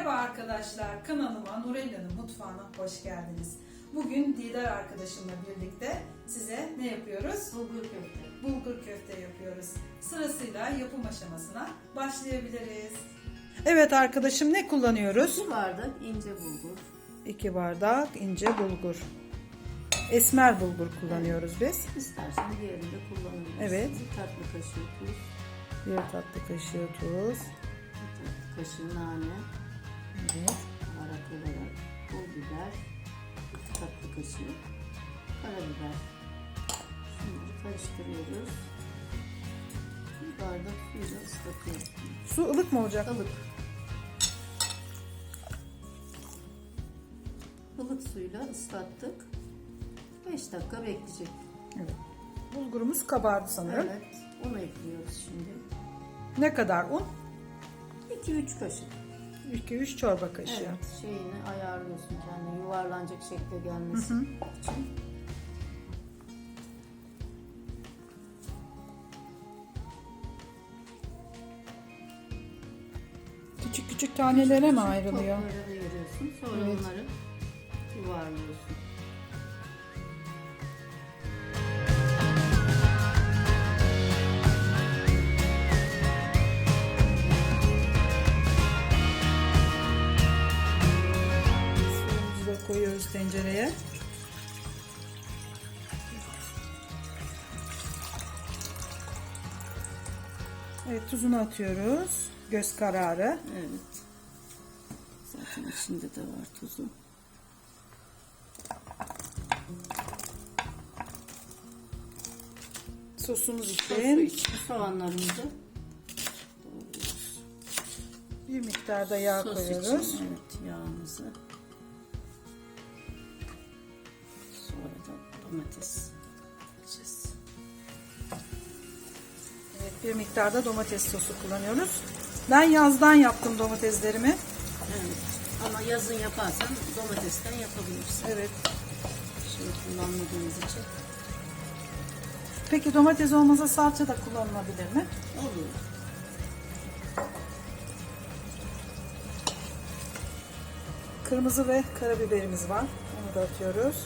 Merhaba arkadaşlar, kanalıma Nurella'nın mutfağına hoş geldiniz. Bugün Didar arkadaşımla birlikte size ne yapıyoruz? Bulgur köfte. Bulgur köfte yapıyoruz. Sırasıyla yapım aşamasına başlayabiliriz. Evet arkadaşım ne kullanıyoruz? 2 bardak ince bulgur. 2 bardak ince bulgur. Esmer bulgur kullanıyoruz biz. İstersen diğerini de kullanabilirsin. Evet. Bir tatlı kaşığı tuz, Bir tatlı kaşığı tuz. bir tatlı kaşığı nane, Evet. baharat olarak pul biber, tatlı kaşığı karabiber. Şunları karıştırıyoruz. Bir bardak suyla ıslatıyoruz. Su ılık mı olacak? Ilık. Ilık suyla ıslattık. 5 dakika bekleyecek. Evet. Bulgurumuz kabardı sanırım. Evet. Un ekliyoruz şimdi. Ne kadar un? 2-3 kaşık. 2-3 çorba kaşığı. Evet, şeyini ayarlıyorsun kendine yuvarlanacak şekle gelmesi Hı hı. için. Küçük küçük tanelere mi ayrılıyor? Toplara ayırıyorsun. Sonra Evet. onları yuvarlıyorsun. Da koyuyoruz tencereye. Evet tuzunu atıyoruz. Göz kararı. Evet. Zaten içinde de var tuzu. Sosumuz Sosu için için soğanlarımızı bir miktar da yağ Sos koyuyoruz. için evet yağımızı. Domates ekleyeceğiz. Evet, bir miktar da domates sosu kullanıyoruz. Ben yazdan yaptım domateslerimi. Evet. Ama yazın yaparsan domatesten yapabilirsin. Evet. Şimdi kullanmadığımız için Peki domates olmasa salça da kullanılabilir mi? olur. Kırmızı ve karabiberimiz var. Onu da atıyoruz.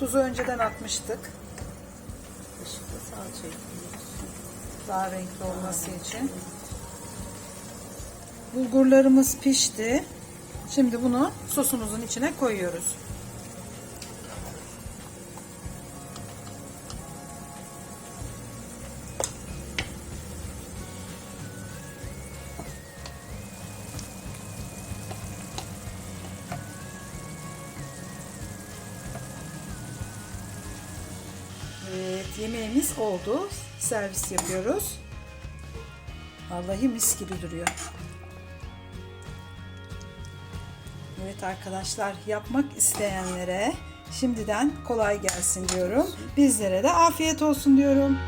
Tuzu önceden atmıştık. Kaşıkla salça ekliyoruz. Daha renkli olması için. Bulgurlarımız pişti. Şimdi bunu sosumuzun içine koyuyoruz. Evet, yemeğimiz oldu. Servis yapıyoruz. Vallahi mis gibi duruyor. Evet arkadaşlar, yapmak isteyenlere şimdiden kolay gelsin diyorum. Bizlere de afiyet olsun diyorum.